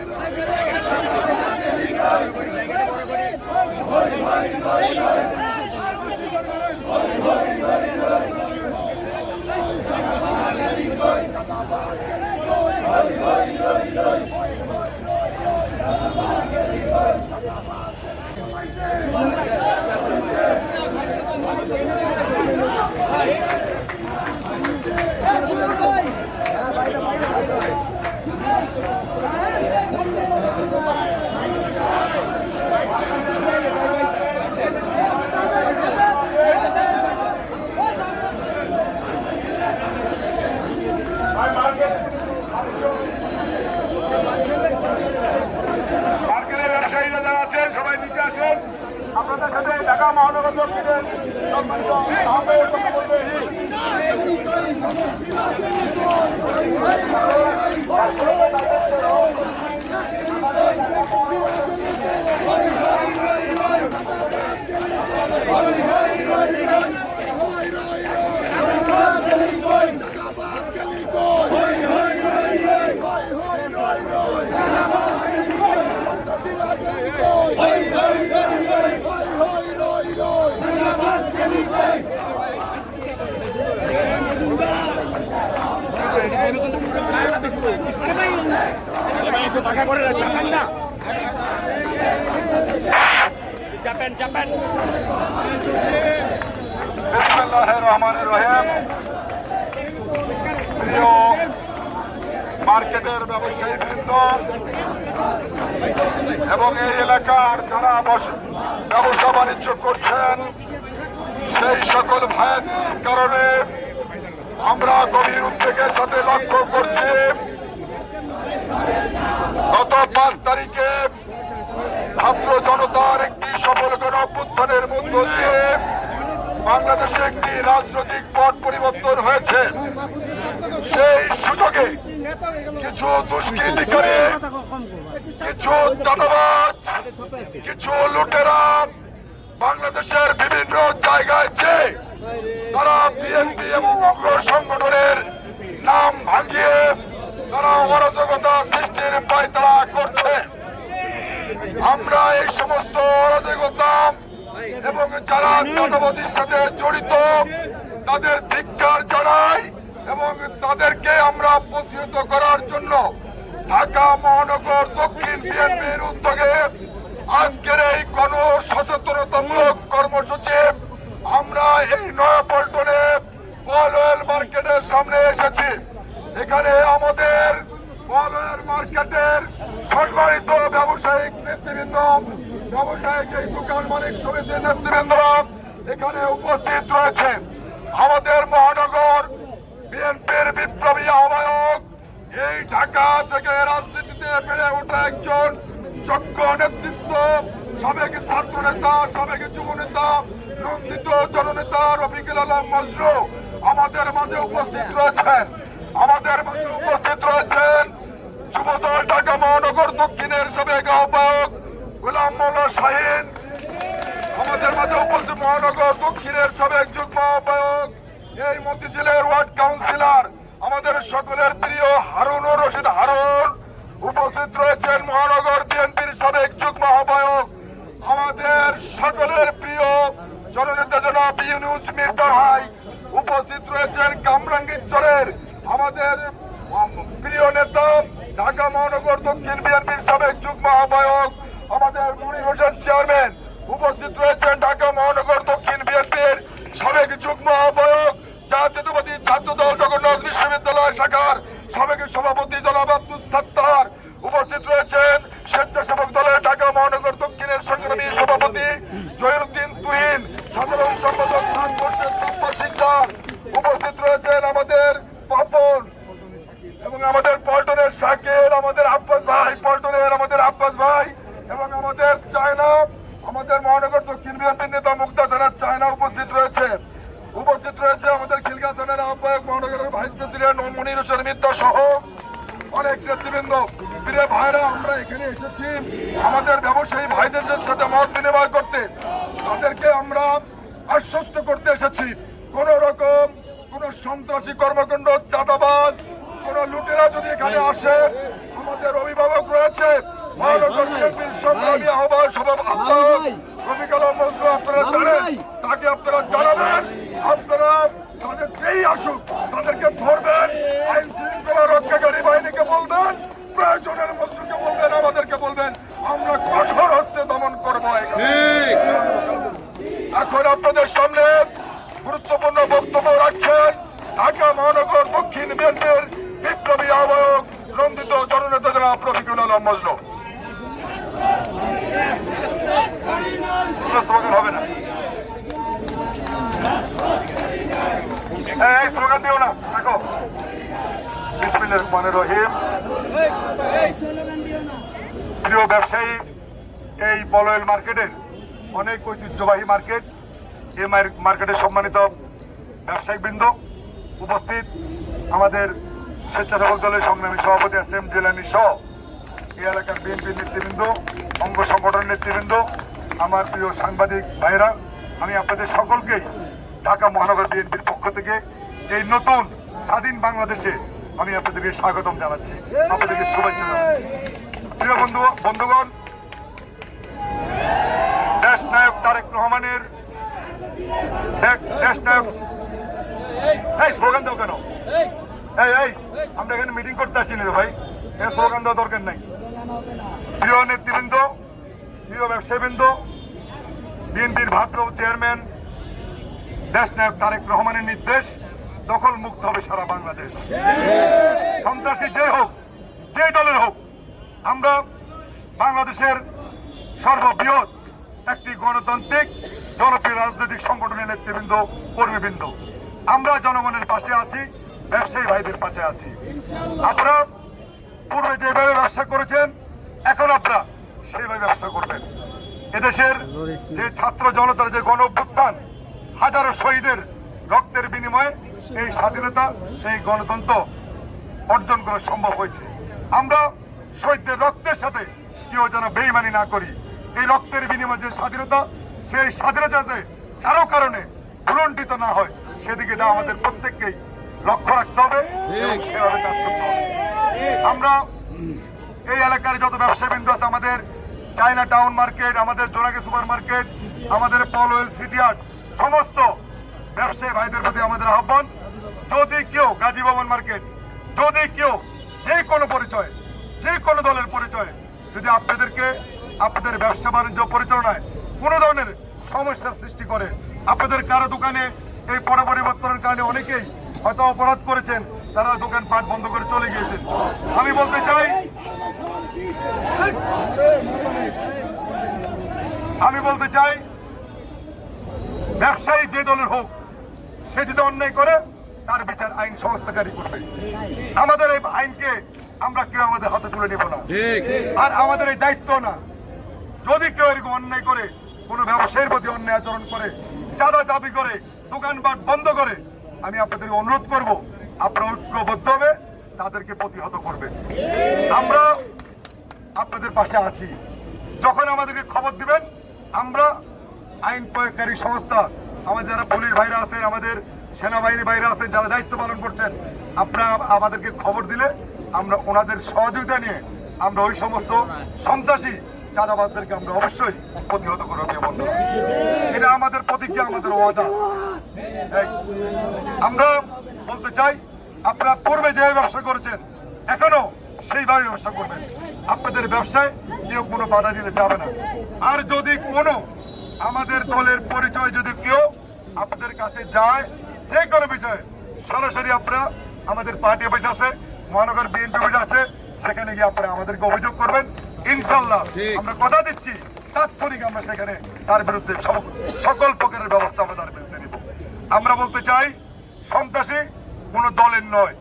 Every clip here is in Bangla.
Get up. Get up. মহানগর দক্ষিণের সম্মানিত আহ্বায়ক কথা বলবেন। বিসমিল্লাহির রহমানির রহিম। প্রিয় মার্কেটের ব্যবসায়ী বৃন্দ এবং এই এলাকার যারা ব্যবসা বাণিজ্য করছেন সেই সকল ভাইয়ের কারণে আমরা গভীর উদ্বেগের সাথে লক্ষ্য করছি। গত পাঁচ তারিখে ছাত্র জনতার একটি সফল গণ অভ্যুত্থানের মধ্য দিয়ে বাংলাদেশে একটি রাজনৈতিক পট পরিবর্তন হয়েছে। সেই সুযোগে কিছু দুষ্কৃতিকারী, কিছু চাঁদাবাজ, কিছু লুটেরা বাংলাদেশের বিভিন্ন জায়গায় যে তারা বিএনপি এবং অঙ্গ সংগঠনের নাম ভাঙিয়ে তারা অরাজকতা সৃষ্টির পায়তারা করছে। আমরা এই সমস্ত অরাজকতা এবং যারা চাঁদাবাদীর সাথে জড়িত, তাদের ধিক্কার জানাই এবং তাদেরকে আমরা প্রতিহত করার জন্য ঢাকা মহানগর দক্ষিণ বিএনপির উদ্যোগে আজকের এই গণ সচেতনতামূলক কর্মসূচি আমরা এই নয়াপল্টনে পলয়েল মার্কেটের সামনে এসেছি। এখানে আমাদের পলয়ের মার্কেটের সম্মানিত ব্যবসায়িক নেতৃবৃন্দ, ব্যবসায়িক এই দোকান মালিক সমিতির নেতৃবৃন্দ এখানে উপস্থিত রয়েছে আমাদের মহানগর বিএনপির বিপ্লবী আহ্বায়ক, এই ঢাকা থেকে রাজনীতিতে বেড়ে ওঠা একজন যোগ্য নেতৃত্ব, সাবেক ছাত্র নেতা সাবেক যুব নেতা নন্দিত জননেতা রফিকুল আলম মজরু আমাদের মাঝে উপস্থিত রয়েছেন। আমাদের মাঝে উপস্থিত রয়েছেন যুবদল ঢাকা মহানগর দক্ষিণের সাবেক আহ্বায়ক গোলাম মোল্লা শাহিন। আমাদের মাঝে উপস্থিত মহানগর দক্ষিণের সাবেক যুগ্ম আহ্বায়ক, এই মতিঝিলের ওয়ার্ড কাউন্সিলর, আমাদের সকলের প্রিয় হারুন ও রশিদ হারুন। উপস্থিত রয়েছেন মহানগর বিএনপির সাবেক যুগ্ম আহ্বায়ক, আমাদের সকলের প্রিয় জননেতা জনাব ইউনুস মির্জা ভাই। উপস্থিত রয়েছেন কামরাঙ্গীরচরের আমাদের প্রিয় নেতা, ঢাকা মহানগর দক্ষিণ বিএনপির সাবেক যুগ্ম আহ্বায়ক, আমাদের মনির হোসেন চেয়ারম্যান উপস্থিত রয়েছেন ঢাকা মহানগর দক্ষিণ বিএনপির সাবেক যুগ্ম আহ্বায়ক, জাতীয়তাবাদী ছাত্র দল জগন্নাথ বিশ্ববিদ্যালয় শাখার সাবেক সভাপতি জনাব আব্দুল সত্তার। উপস্থিত রয়েছেন স্বেচ্ছাসেবক দলের ঢাকা মহানগর দক্ষিণের সংগ্রামী সভাপতি জহিরুদ্দিন তুহিন। সাধারণ সম্পাদক খান মোর্শেদ মুস্তফা সিকদার উপস্থিত রয়েছেন আমাদের পাপন এবং আমাদের পল্টনের শাকের আমাদের আব্বাস ভাই পল্টনের আমাদের আব্বাস ভাই এবং আমাদের চায়না আমাদের মহানগর দক্ষিণ বিএনপির নেতা মুক্তা থানার চায়না উপস্থিত রয়েছে উপস্থিত রয়েছে আমাদের খিলগা থানার আহ্বায়ক মহানগরের ভাইস প্রেসিডেন্ট মনির হোসেন মিত্র সহ অনেক নেতৃবৃন্দ প্রিয় ভাইরা আমরা এখানে এসেছি আমাদের ভাইদের সাথে মত বিনিময় করতে তাদেরকে আমরা আশ্বস্ত করতে এসেছি। কোন রকম কোন সন্ত্রাসী কর্মকাণ্ড চাঁদাবাজ কোন লুটেরা যদি এখানে আসে আমাদের অভিভাবক রয়েছে। সংগ্রামী আহ্বায়ক সভা আহ্বায়ক রফিকুল মন্ত্র আপনারা জানেন তাকে আপনারা জানাবেন। আপনারা তাদের যেই আসুক তাদেরকে ধরবেন। আইন শৃঙ্খলা রক্ষাকারী আপনাদের সামনে গুরুত্বপূর্ণ বক্তব্য রাখছেন ঢাকা মহানগর দক্ষিণ বিএনপির বিপ্লবী আহ্বায়ক নন্দিত জননেতা জনাব রফিকুল আলম মজনু। হবে না। এই, স্লোগান দিও না দেখো প্রিয় ব্যবসায়ী এই বলয়েল মার্কেটের অনেক ঐতিহ্যবাহী মার্কেট মার- মার্কেটের সম্মানিত ব্যবসায়িক বৃন্দ উপস্থিত আমাদের স্বেচ্ছাসেবক দলের সংগ্রামী সভাপতি এস এম জেলানি সহ এই এলাকার বিএনপির নেতৃবৃন্দ, অঙ্গ সংগঠনের নেতৃবৃন্দ, আমার প্রিয় সাংবাদিক ভাইরা, আমি আপনাদের সকলকেই ঢাকা মহানগর বিএনপির পক্ষ থেকে এই নতুন স্বাধীন বাংলাদেশে আমি আপনাদেরকে স্বাগতম জানাচ্ছি। আপনাদেরকে শুভেচ্ছা জানাচ্ছি। প্রিয় বন্ধু, বন্ধুগণ, দেশ নায়ক তারেক রহমানের এই স্লোগান দাও কেন? এই। এই আমরা এখানে মিটিং করতে আসিনি ভাই। এখানে স্লোগান দেওয়া দরকার নাই। প্রিয় নেতৃবৃন্দ প্রিয় ব্যবসায়ীবৃন্দ বিএনপির ভারপ্রাপ্ত চেয়ারম্যান দেশনায়ক তারেক রহমানের নির্দেশ দখল মুক্ত হবে সারা বাংলাদেশ। সন্ত্রাসী যে হোক যে দলের হোক আমরা বাংলাদেশের সর্ববৃহৎ একটি গণতান্ত্রিক জনপ্রিয় রাজনৈতিক সংগঠনের নেতৃবৃন্দ, কর্মীবৃন্দ, আমরা জনগণের পাশে আছি, ব্যবসায়ী ভাইদের পাশে আছি। আপনারা পূর্বে যেভাবে ব্যবসা করেছেন, এখন আপনারা সেইভাবে ব্যবসা করবেন। এদেশের যে ছাত্র জনতার যে গণ অভ্যুত্থান হাজারো শহীদের রক্তের বিনিময়ে এই স্বাধীনতা এই গণতন্ত্র অর্জন করা সম্ভব হয়েছে। আমরা শহীদদের রক্তের সাথে কেউ যেন বেইমানি না করি। এই রক্তের বিনিময়ে যে স্বাধীনতা সেই স্বাধীনতাতে কারও কারণে ভুলণ্ঠিত না হয়। সেদিকে যা আমাদের প্রত্যেককেই লক্ষ্য রাখতে হবে এবং সেভাবে কাজ করতে হবে। আমরা এই এলাকার যত ব্যবসাবৃন্দ আছে আমাদের চায়না টাউন মার্কেট আমাদের জোনাকি সুপার মার্কেট আমাদের পলওয়েল সিটি হাট সমস্ত ব্যবসায়ী ভাইদের প্রতি আমাদের আহ্বান। যদি কেউ গাজী ভবন মার্কেট যদি কেউ যে কোনো পরিচয় যে কোনো দলের পরিচয় যদি আপনাদেরকে আপনাদের ব্যবসা বাণিজ্য পরিচালনায় কোনো ধরনের সমস্যার সৃষ্টি করে। আপনাদের কারও দোকানে এই পড়া পরিবর্তনের কারণে অনেকেই হয়তো অপরাধ করেছেন তারা দোকান পাট বন্ধ করে চলে গিয়েছেন আমি বলতে চাই আমি বলতে চাই ব্যবসায়ী যে দলের হোক সে যদি অন্যায় করে তার বিচার আইন সংস্থাকারী করবে। আমাদের এই আইনকে আমরা কেউ আমাদের হাতে তুলে নেব না। আর আমাদের এই দায়িত্ব না। যদি কেউ এরকম অন্যায় করে কোনো ব্যবসায়ীর প্রতি অন্যায় আচরণ করে, চাঁদা দাবি করে, দোকানপাট বন্ধ করে, আমি আপনাদেরকে অনুরোধ করব, আপনারা ঐক্যবদ্ধ হবে, তাদেরকে প্রতিহত করবে। আমরা আপনাদের পাশে আছি। যখন আমাদেরকে খবর দিবেন, আমরা আইন প্রয়োগকারী সংস্থা, আমাদের যারা পুলিশ ভাইরা আছেন, আমাদের সেনাবাহিনী ভাইরা আছেন, যারা দায়িত্ব পালন করছেন, আপনারা আমাদেরকে খবর দিলে আমরা ওনাদের সহযোগিতা নিয়ে আমরা ওই সমস্ত সন্ত্রাসী চাঁদাবাজদেরকে আমরা অবশ্যই প্রতিহত করব প্রিয় বন্ধুরা। এটা আমাদের প্রতিজ্ঞা আমাদের ওয়াদা। আমরা বলতে চাই, আপনারা পূর্বে যে ব্যবসা করেছেন এখনও সেইভাবে ব্যবসা করবেন। আপনাদের ব্যবসায় কেউ কোনো বাধা দিতে যাবে না। আর যদি কোনো আমাদের দলের পরিচয় যদি কেউ আপনাদের কাছে যায়, যে কোনো বিষয়ে, সরাসরি আপনারা আমাদের পার্টি অফিস আছে, মহানগর বিএনপি অফিস আছে, সেখানে গিয়ে আপনারা আমাদেরকে অভিযোগ করবেন। ইনশাল্লাহ আমরা কথা দিচ্ছি তাৎক্ষণিক আমরা সেখানে তার বিরুদ্ধে সকল প্রকারের ব্যবস্থা আমরা তার বিরুদ্ধে নিব। আমরা বলতে চাই সন্ত্রাসী কোন দলের নয়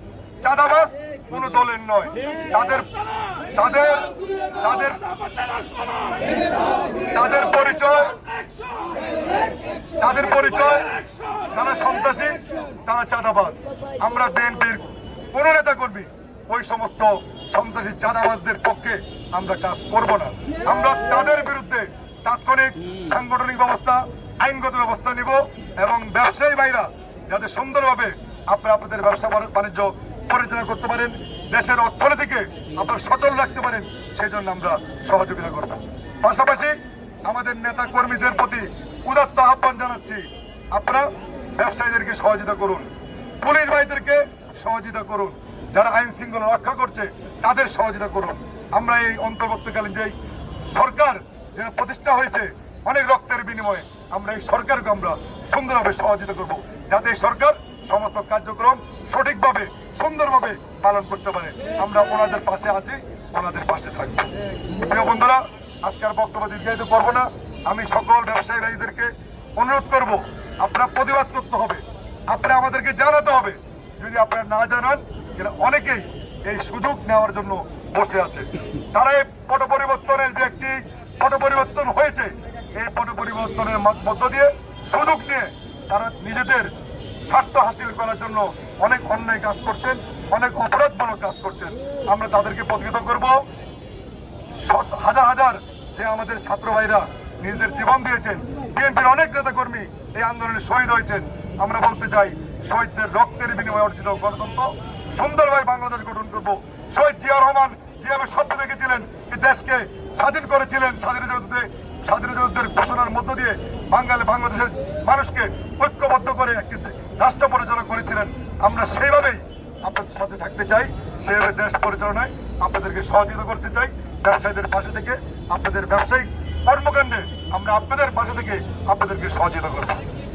চাঁদাবাজ কোন দলের নয়। তাদের তাদের তাদের তাদের পরিচয় তাদের পরিচয় তারা সন্ত্রাসী তারা চাঁদাবাজ। আমরা বিএনপির কোন নেতা কর্মী ওই সমস্ত সন্ত্রাসী চাঁদাবাজদের পক্ষে আমরা কাজ করব না। আমরা তাদের বিরুদ্ধে তাৎক্ষণিক সাংগঠনিক ব্যবস্থা, আইনগত ব্যবস্থা নিব এবং ব্যবসায়ী ভাইরা যাতে সুন্দরভাবে আপনারা আপনাদের ব্যবসা বাণিজ্য পরিচালনা করতে পারেন, দেশের অর্থনীতিকে আপনারা সচল রাখতে পারেন, সেই জন্য আমরা সহযোগিতা করব। পাশাপাশি আমাদের নেতা কর্মীদের প্রতি উদাত্ত আহ্বান জানাচ্ছি, আপনারা ব্যবসায়ীদেরকে সহযোগিতা করুন, পুলিশ ভাইদেরকে সহযোগিতা করুন। যারা আইন শৃঙ্খলা রক্ষা করছে, তাদের সহযোগিতা করুন। আমরা এই অন্তর্বর্তীকালীন যে সরকার যে প্রতিষ্ঠা হয়েছে, অনেক রক্তের বিনিময়ে আমরা এই সরকারকে আমরা সুন্দরভাবে সহযোগিতা করব, যাতে সরকার সমস্ত কার্যক্রম সঠিকভাবে, সুন্দরভাবে পালন করতে পারে। আমরা ওনাদের পাশে আছি, ওনাদের পাশে থাকব। প্রিয় বন্ধুরা আজকের বক্তব্য দীর্ঘায়িত করব না। আমি সকল ব্যবসায়ী ভাইদেরকে অনুরোধ করব, আপনারা প্রতিবাদ করতে হবে, আপনারা আমাদেরকে জানাতে হবে। যদি আপনারা না জানান এরা অনেকেই এই সুযোগ নেওয়ার জন্য বসে আছে। তারা এই পট পরিবর্তনের যে একটি পট পরিবর্তন হয়েছে, এই পট পরিবর্তনের মধ্য- দিয়ে সুযোগ নিয়ে তারা নিজেদের স্বার্থ হাসিল করার জন্য অনেক অন্যায় কাজ করছেন, অনেক অপরাধমূলক কাজ করছেন। আমরা তাদেরকে প্রতিহত করব। হাজার হাজার যে আমাদের ছাত্র ভাইরা নিজেদের জীবন দিয়েছেন, বিএনপির অনেক নেতা কর্মী এই আন্দোলনে শহীদ হয়েছেন। আমরা বলতে চাই, শহীদদের রক্তের বিনিময়ে অর্জিত গণতন্ত্র সুন্দরভাবে বাংলাদেশ গঠন করব। শহীদ জিয়া রহমান যেভাবে স্বপ্ন দেখেছিলেন দেশকে স্বাধীন করেছিলেন স্বাধীনতা যুদ্ধে স্বাধীনতা যুদ্ধের ঘোষণার মধ্য দিয়ে বাঙালি বাংলাদেশের মানুষকে ঐক্যবদ্ধ করে একটি রাষ্ট্র পরিচালনা করেছিলেন। আমরা সেইভাবেই আপনাদের সাথে থাকতে চাই সেভাবে দেশ পরিচালনায় আপনাদেরকে সহযোগিতা করতে চাই, ব্যবসায়ীদের পাশে থেকে আপনাদের ব্যবসায়িক কর্মকাণ্ডে আমরা আপনাদের পাশে থেকে আপনাদেরকে সহযোগিতা করব।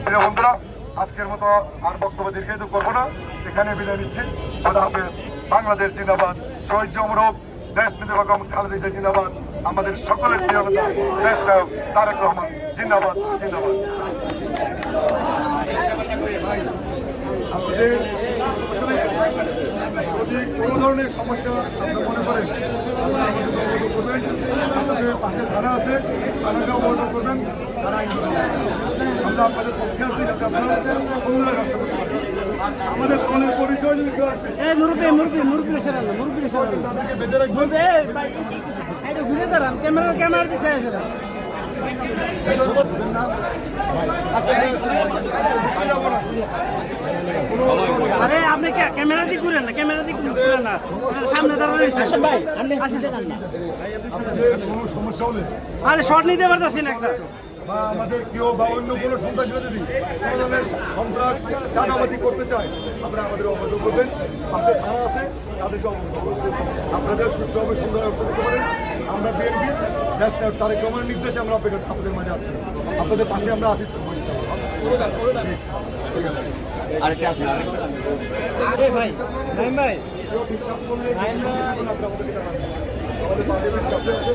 প্রিয় বন্ধুরা আজকের মতো আর বক্তব্য দীর্ঘায়িত করব না। এখানে বিদায় নিচ্ছি। খোদা হাফেজ। বাংলাদেশ জিন্দাবাদ। শহীদ জমরক দেশ নেতা বেগম খালেদা জিন্দাবাদ। আমাদের সকলের দেশ নায়ক তারেক রহমান জিন্দাবাদ জিন্দাবাদ। যদি কোনো ধরনের সমস্যা আপনি মনে করেন? পাশে থানা আছে থানাকে অবগত করবেন। তারা। আমরা আপনাদের পক্ষে আছি যাতে আপনারা সুন্দর ব্যবসা করতে পারেন। আর আমাদের দলের পরিচয় যদি কেউ আছে এই মুরব্বী মুরব্বী মুরব্বী সরান মুরব্বী সরান তাদেরকে বেঁধে রাখবেন। এই ভাই সাইডে ঘুরে দাঁড়ান ক্যামেরা ক্যামেরা দিতে আসে না। আরে আপনি কে- ক্যামেরা দিয়ে ঘুরেন না ক্যামেরা দিয়ে ঘুরেন না। সামনে দাঁড়ানো আসেন ভাই আপনি আপনাদের কোনো আরে শর্ট নিতে পারতেছি না একটা। বা আমাদের কেউ বা অন্য কোনো সন্ত্রাসীরা যদি কোনো ধরনের সন্ত্রাস চাঁদাবাজি করতে চায় আপনারা আমাদের অবগত করবেন। পাশে থানা আছে তাদেরকে অবগত করবেন। আপনাদের সুস্থভাবে সুন্দর ব্যবসা করতে আমরা বিএনপি দেশ তারেক রহমানের নির্দেশে আমরা আপনাদের আপনাদের মাঝে আছি আপনাদের পাশে আমরা আছি। এই ভাই ভাই ভাই আমাদের পার্টির কাছে আছে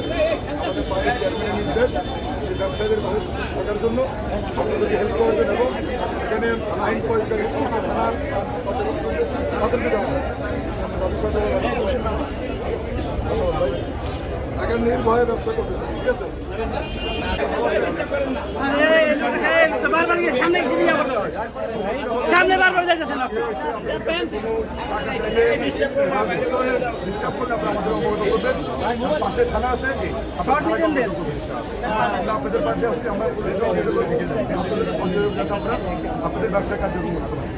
আমাদের পার্টির নির্দেশ এই ব্যবসায়ীদের ভালো থাকার জন্য আপনাদেরকে হেল্প করবেন এবং এখানে আইন প্রয়োগকারী সংস্থা থানার তাদেরকে। আগে নির্ভয়ে ব্যবসা করতে ঠিক আছে? সামনে বারবার যাইতেছেন ডিস্টার্ব করলে আপনারা আমাদের অবগত করবেন। পাশে থানা আছে। আপনারা আপনাদের পাশে আছি আমরা আমরা আপনাদের ব্যবসা কার্যক্রম করতে পারি।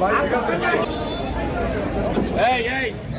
ভাই ঠিক